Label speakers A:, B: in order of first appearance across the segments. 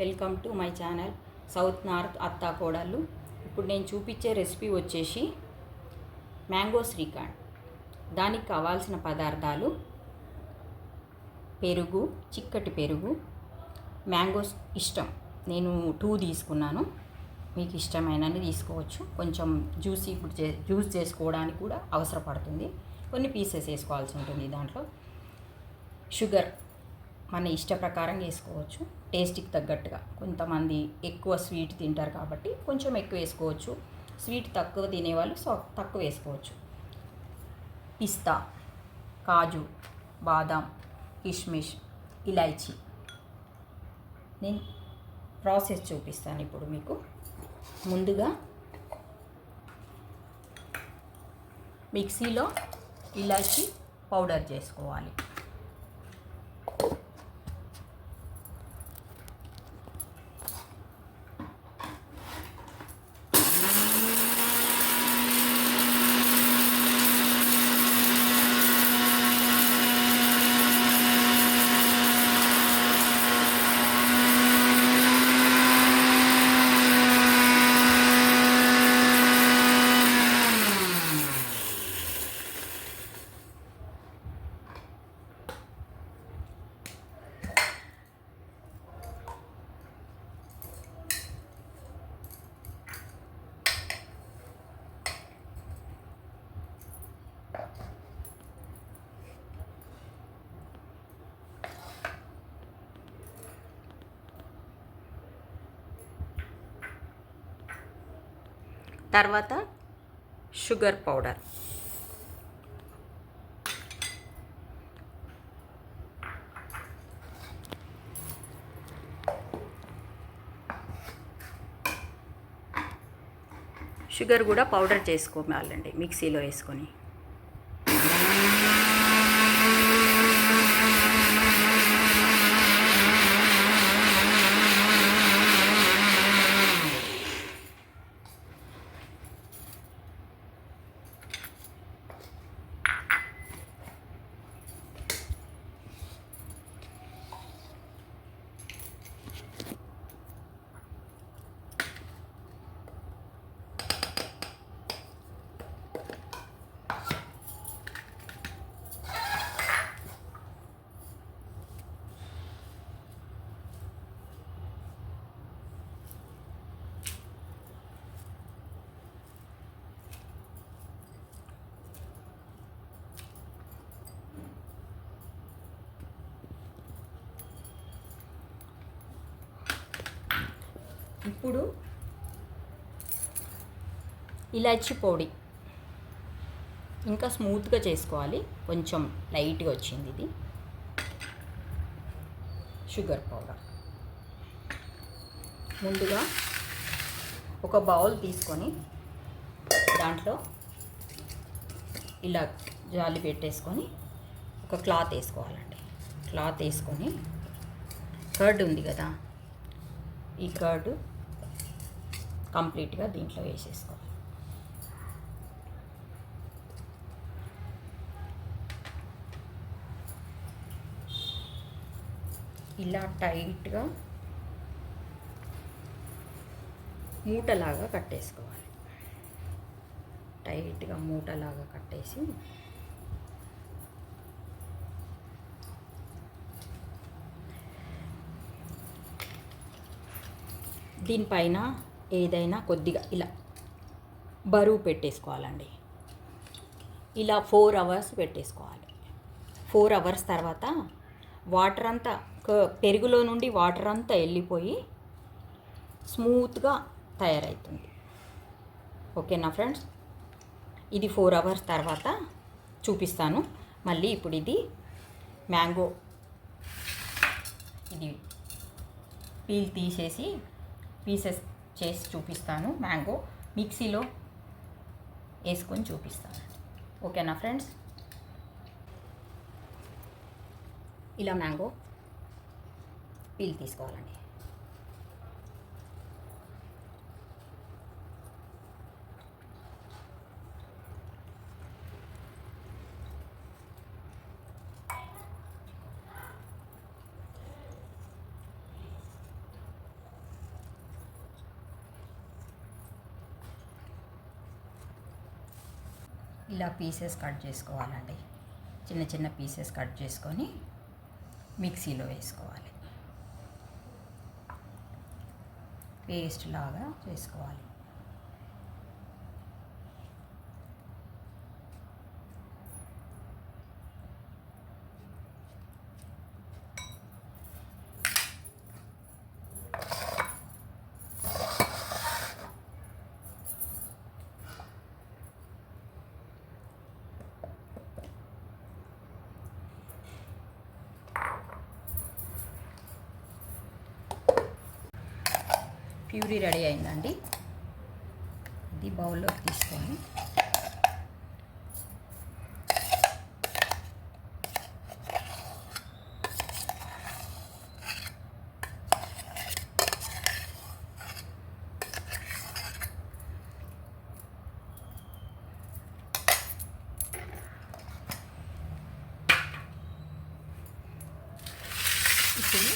A: Welcome to my channel south north అత్తా కోడళ్ళు. ఇప్పుడు నేను చూపించే రెసిపీ వచ్చేసి మ్యాంగో శ్రీకాండ్ దానికి కావాల్సిన పదార్థాలు పెరుగు చిక్కటి పెరుగు మ్యాంగోస్ ఇష్టం. నేను టూ తీసుకున్నాను. మీకు ఇష్టమైనని తీసుకోవచ్చు. కొంచెం జ్యూసీ ఇప్పుడు చే జ్యూస్ చేసుకోవడానికి కూడా అవసరపడుతుంది. కొన్ని పీసెస్ వేసుకోవాల్సి ఉంటుంది దాంట్లో. షుగర్ మన ఇష్ట ప్రకారం వేసుకోవచ్చు టేస్ట్కి తగ్గట్టుగా. కొంతమంది ఎక్కువ స్వీట్ తింటారు కాబట్టి కొంచెం ఎక్కువ వేసుకోవచ్చు. స్వీట్ తక్కువ తినేవాళ్ళు సో తక్కువ వేసుకోవచ్చు. పిస్తా కాజు బాదాం కిష్మిష్ ఇలాచి. నేను ప్రాసెస్ చూపిస్తాను ఇప్పుడు మీకు. ముందుగా మిక్సీలో ఇలాచి పౌడర్ చేసుకోవాలి. తర్వాత షుగర్ పౌడర్. షుగర్ కూడా పౌడర్ చేసుకోవాలండి మిక్సీలో వేసుకొని. ఇప్పుడు ఇలాచి పొడి. ఇంకా స్మూత్గా చేసుకోవాలి. కొంచెం లైట్గా వచ్చింది ఇది. Sugar powder. ముందుగా ఒక బౌల్ తీసుకొని దాంట్లో ఇలా జాలి పెట్టేసుకొని ఒక క్లాత్ వేసుకోవాలండి. క్లాత్ వేసుకొని కర్డ్ ఉంది కదా ఈ కర్డ్ కంప్లీట్గా దీంట్లో వేసేసుకోవాలి. ఇలా టైట్గా మూటలాగా కట్టేసుకోవాలి. టైట్గా మూటలాగా కట్టేసి దీనిపైన ఏదైనా కొద్దిగా ఇలా బరువు పెట్టేసుకోవాలండి. ఇలా ఫోర్ అవర్స్ పెట్టేసుకోవాలి. ఫోర్ అవర్స్ తర్వాత వాటర్ అంతా పెరుగులో నుండి వాటర్ అంతా వెళ్ళిపోయి స్మూత్గా తయారవుతుంది. ఓకేనా ఫ్రెండ్స్? ఇది ఫోర్ అవర్స్ తర్వాత చూపిస్తాను. మళ్ళీ ఇప్పుడు ఇది మ్యాంగో ఇది పీల్ తీసేసి పీసెస్ చేసి చూపిస్తాను. మ్యాంగో మిక్సీలో వేసుకొని చూపిస్తాను. ఓకేనా ఫ్రెండ్స్? ఇలా మ్యాంగో పీల్ తీసుకోవాలండి. ఇలా పీసెస్ కట్ చేసుకోవాలండి. చిన్న చిన్న పీసెస్ కట్ చేసుకొని మిక్సీలో వేసుకోవాలి. పేస్ట్ లాగా చేసుకోవాలి. ప్యూరీ రెడీ అయిందండి. ఇది బౌల్లోకి తీసుకొని ఇప్పుడు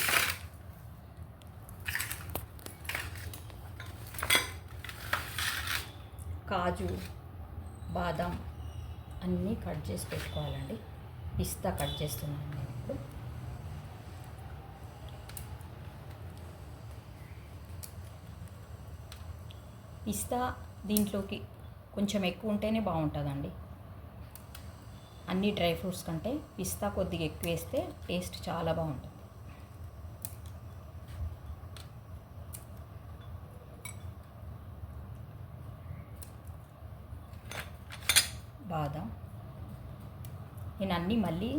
A: కాజు బాదం అన్నీ కట్ చేసి పెట్టుకోవాలండి. పిస్తా కట్ చేస్తున్నాను నేను ఇప్పుడు. పిస్తా దీంట్లోకి కొంచెం ఎక్కువ ఉంటేనే బాగుంటుందండి. అన్ని డ్రై ఫ్రూట్స్ కంటే పిస్తా కొద్దిగా ఎక్కువ వేస్తే టేస్ట్ చాలా బాగుంటుంది. బాదం నేను అన్నీ మళ్ళీ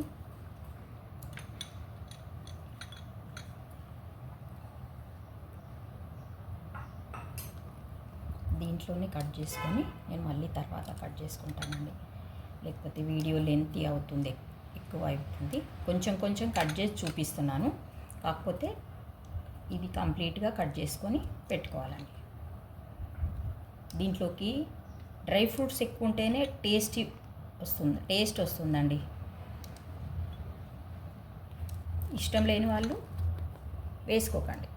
A: దీంట్లోనే కట్ చేసుకొని నేను మళ్ళీ తర్వాత కట్ చేసుకుంటానండి. లేకపోతే వీడియో లెంత్ అవుతుంది ఎక్కువ అవుతుంది. కొంచెం కొంచెం కట్ చేసి చూపిస్తున్నాను. కాకపోతే ఇది కంప్లీట్గా కట్ చేసుకొని పెట్టుకోవాలండి. దీంట్లోకి డ్రై ఫ్రూట్స్ ఎక్కువ ఉంటేనే టేస్టీ వస్తుంది టేస్ట్ వస్తుందండి. ఇష్టం లేని వాళ్ళు వేసుకోకండి.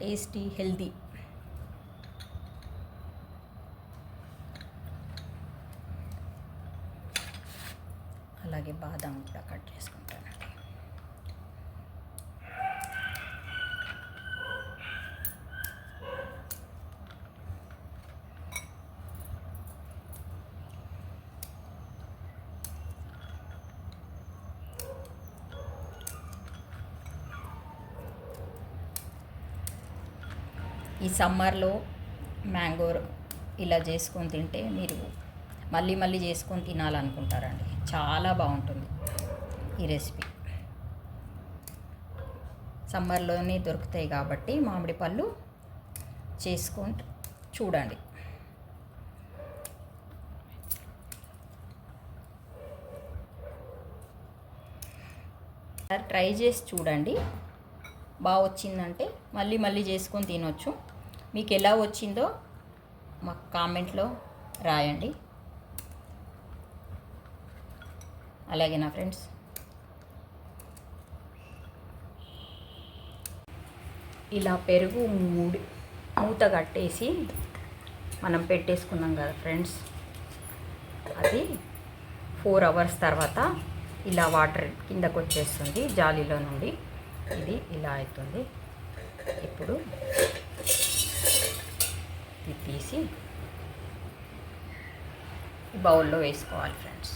A: టేస్టీ హెల్దీ అలాగే బాదం కూడా కట్ చేసుకోండి ఈ సమ్మర్లో మ్యాంగో ఇలా చేసుకొని తింటే మీరు మళ్ళీ మళ్ళీ చేసుకొని తినాలనుకుంటారండి. చాలా బాగుంటుంది ఈ రెసిపీ. సమ్మర్లోనే దొరుకుతాయి కాబట్టి మామిడి పళ్ళు చేసుకొని చూడండి. ట్రై చేసి చూడండి. బాగా వచ్చిందంటే మళ్ళీ మళ్ళీ చేసుకొని తినొచ్చు. మీకు ఎలా వచ్చిందో మాకు కామెంట్లో రాయండి. అలాగే నా ఫ్రెండ్స్. ఇలా పెరుగు మూడి మూత కట్టేసి మనం పెట్టేసుకున్నాం కదా ఫ్రెండ్స్. అది ఫోర్ అవర్స్ తర్వాత ఇలా వాటర్ కిందకు వచ్చేస్తుంది జాలీలో నుండి. ఇది ఇలా అవుతుంది. ఇప్పుడు ఇది తీసి ఈ బౌల్లో వేసుకోవాలి ఫ్రెండ్స్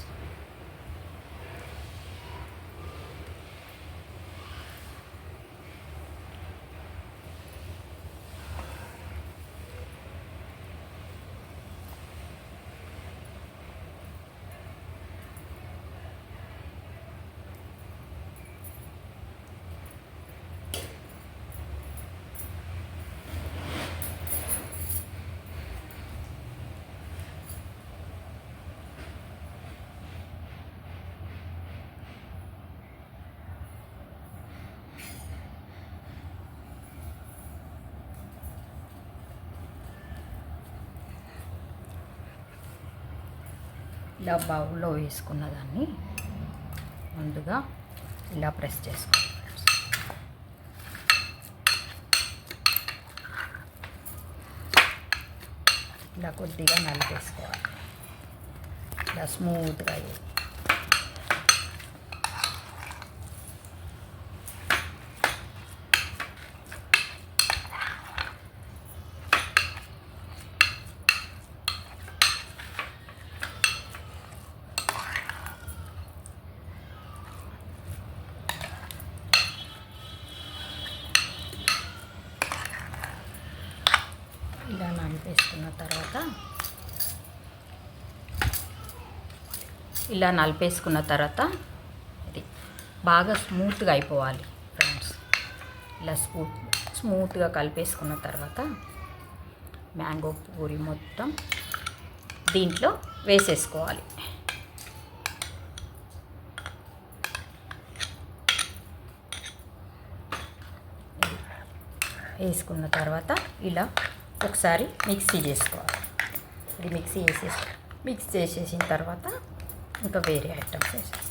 A: ఇలా బౌల్లో వేసుకున్న దాన్ని ముందుగా ఇలా ప్రెస్ చేసుకోవాలి ఇలా కొద్దిగా నలిపేసుకోవాలి. ఇలా స్మూత్గా అయ్యి ఇలా నలిపేసుకున్న తర్వాత ఇలా నలిపేసుకున్న తర్వాత ఇది బాగా స్మూత్గా అయిపోవాలి ఫ్రెండ్స్. ఇలా స్మూత్ స్మూత్గా కలిపేసుకున్న తర్వాత మ్యాంగో పూరి మొత్తం దీంట్లో వేసేసుకోవాలి. వేసుకున్న తర్వాత ఇలా ఒకసారి మిక్సీ చేసుకోవాలి. ఇది మిక్సీ వేసేసి మిక్స్ చేసేసిన తర్వాత ఇంకా వేరే ఐటమ్స్ వేసేస్తాం.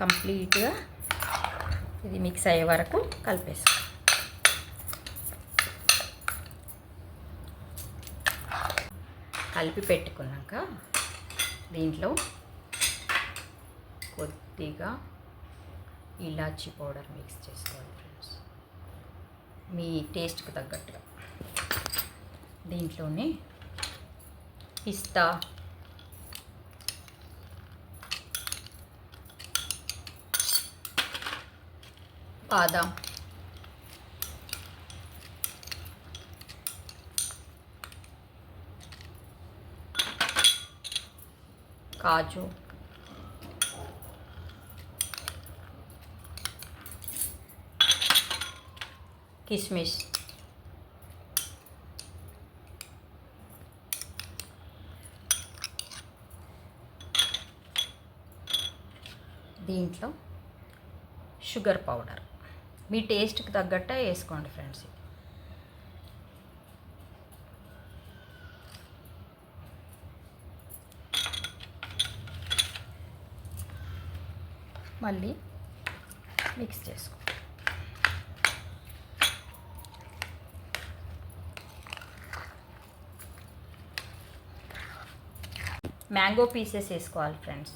A: కంప్లీట్గా ఇది మిక్స్ అయ్యే వరకు కలిపేసుకో కలిపి పెట్టుకున్నాక దీంట్లో కొద్దిగా ఇలాచీ పౌడర్ మిక్స్ చేసుకోవాలి ఫ్రెండ్స్ మీ టేస్ట్కి తగ్గట్టుగా. దీంట్లోనే పిస్తా. బాదాం. కాజు. కిస్మిస్. దీంట్లో షుగర్ పౌడర్. మీ టేస్ట్కి తగ్గట్టే వేసుకోండి ఫ్రెండ్స్ మళ్ళీ మిక్స్ చేసుకో మ్యాంగో పీసెస్ వేసుకోవాలి ఫ్రెండ్స్.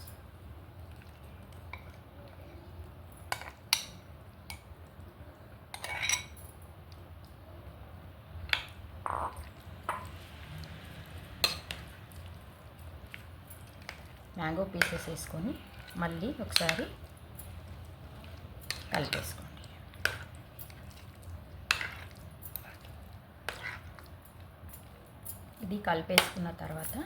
A: మ్యాంగో పీసెస్ వేసుకొని మళ్ళీ ఒకసారి కలిపేసుకోండి. ఇది కలిపేసుకున్న తర్వాత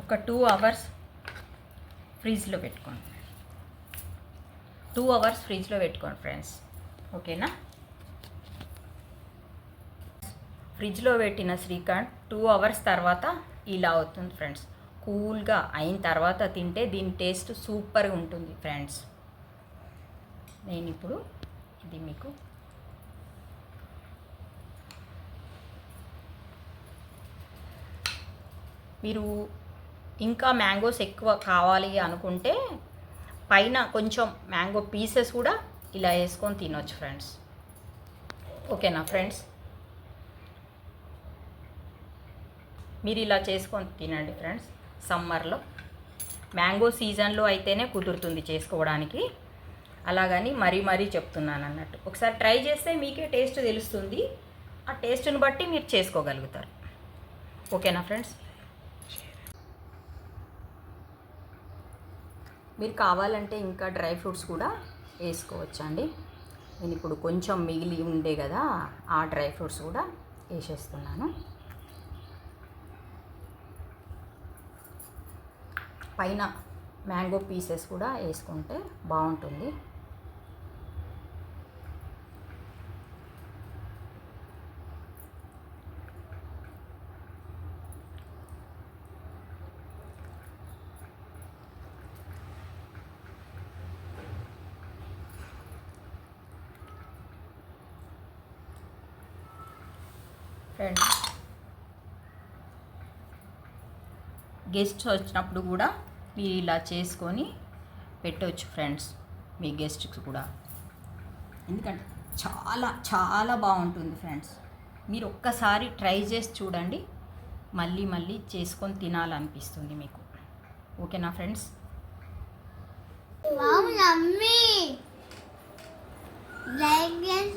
A: ఒక టూ అవర్స్ ఫ్రిడ్జ్లో పెట్టుకోండి. టూ అవర్స్ ఫ్రిడ్జ్లో పెట్టుకోండి ఫ్రెండ్స్. ఓకేనా? ఫ్రిడ్జ్లో పెట్టిన శ్రీకాంత్ టూ అవర్స్ తర్వాత ఇలా అవుతుంది ఫ్రెండ్స్. కూల్గా అయిన తర్వాత తింటే దీని టేస్ట్ సూపర్గా ఉంటుంది ఫ్రెండ్స్. నేను ఇప్పుడు ఇది మీకు మీరు ఇంకా మ్యాంగోస్ ఎక్కువ కావాలి అనుకుంటే పైన కొంచెం మ్యాంగో పీసెస్ కూడా ఇలా వేసుకొని తినొచ్చు ఫ్రెండ్స్. ఓకేనా ఫ్రెండ్స్? మీరు ఇలా చేసుకొని తినండి ఫ్రెండ్స్ సమ్మర్లో. మ్యాంగో సీజన్లో అయితేనే కుదురుతుంది చేసుకోవడానికి. అలాగని మరీ మరీ చెప్తున్నాను అన్నట్టు. ఒకసారి ట్రై చేస్తే మీకే టేస్ట్ తెలుస్తుంది. ఆ టేస్ట్ని బట్టి మీరు చేసుకోగలుగుతారు. ఓకేనా ఫ్రెండ్స్? మీరు కావాలంటే ఇంకా డ్రై ఫ్రూట్స్ కూడా వేసుకోవచ్చండి. నేను ఇప్పుడు కొంచెం మిగిలి ఉండే కదా ఆ డ్రై ఫ్రూట్స్ కూడా వేసేస్తున్నాను. పైన మ్యాంగో పీసెస్ కూడా వేసుకుంటే బాగుంటుంది ఫ్రెండ్స్ గెస్ట్ వచ్చినప్పుడు కూడా మీరు ఇలా చేసుకొని పెట్టవచ్చు ఫ్రెండ్స్ మీ గెస్ట్కి కూడా. ఎందుకంటే చాలా చాలా బాగుంటుంది ఫ్రెండ్స్. మీరు ఒక్కసారి ట్రై చేసి చూడండి. మళ్ళీ మళ్ళీ చేసుకొని తినాలనిపిస్తుంది మీకు. ఓకేనా friends?
B: Wow, yummy! Like and